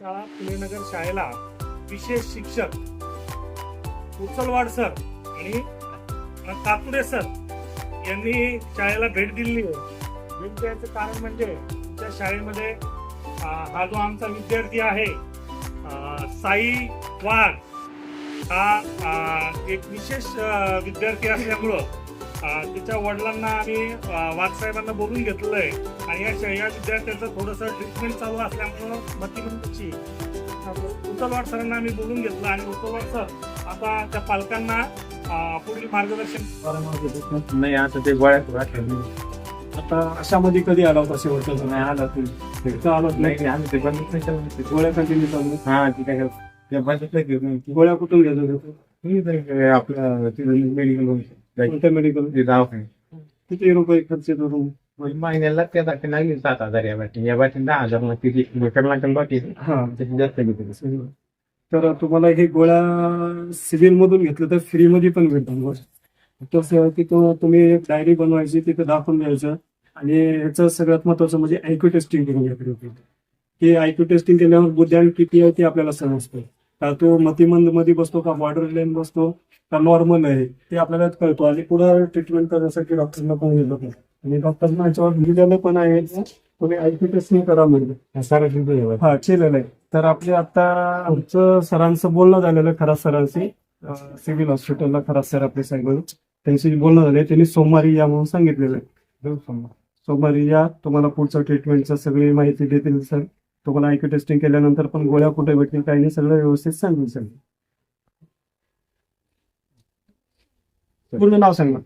शाळा फुलेनगर शाळेला विशेष शिक्षक उचलवाड सर आणि काकुडे सर यांनी शाळेला भेट दिली आहे. भेट द्यायचं कारण म्हणजे त्या शाळेमध्ये हा जो आमचा विद्यार्थी आहे साई वाघ हा एक विशेष विद्यार्थी असल्यामुळं तिच्या वडिलांना आम्ही अं, वाघ साहेबांना बोलून घेतलेलं आहे आणि या या विद्यार्थ्याचं थोडंसं ट्रीटमेंट चालू असल्यामुळं मतिमंदची उचलवाड सरांना आम्ही बोलून घेतलं आणि उचलवाड सर आता त्या पालकांना पुढील मार्गदर्शन नाही आता ते राहते आता अशामध्ये कधी आला होता शेवटचा नाही आला तू? आलाच नाही नाही आम्ही ते बंद नाही. गोळ्या कंटिन्यू चालू हा ती काय ते नाही. गोळ्या कुठून घेत होते? तुम्ही मेडिकल कोणत्या मेडिकल किती रुपये खर्च येतो room? म्हणजे महिन्याला त्या दाखल लागली सात हजार या बाटी या बाटी दहा हजार मग किती? कर्नाटक बाकी हा. त्याची जास्त घेते तर तुम्हाला हे गोळ्या सिव्हिल मधून घेतलं तर फ्री मध्ये पण भेटतात गोळ्या. तसं तिथं तुम्ही एक डायरी बनवायची तिथं दाखवून द्यायचं. आणि याचं सगळ्यात महत्वाचं म्हणजे आयक्यू टेस्टिंग करून घ्यायची होती की आयक्यू टेस्टिंग केल्यावर बुद्ध्यांक किती आहे ते आपल्याला समजतं का तो मतिमंदमध्ये बसतो का बॉर्डर लाईन बसतो का नॉर्मल आहे ते आपल्याला कळतो. आणि पुढे ट्रीटमेंट करण्यासाठी डॉक्टरला पण गेलो आणि डॉक्टरना याच्यावर लिहिलेलं पण आहे तुम्ही आयक्यू टेस्टिंग करा म्हणजे हा केलेलं आहे. तर आपले आता आमचं सरांचं बोलणं झालेलं खरा सरांशी. सिव्हिल हॉस्पिटलला खरा सर आपले साहेब त्यांची बोलणं झाले त्यांनी सोमवारी या म्हणून सांगितलेलं आहे. सोमवारी या तुम्हाला पुढचं ट्रीटमेंटचं सगळी माहिती देतील सर. तुम्हाला आयक्यू टेस्टिंग केल्यानंतर पण गोळ्या कुठे भेटतील काही नाही सगळं व्यवस्थित सांगेल सर पूर्ण नाव सांगा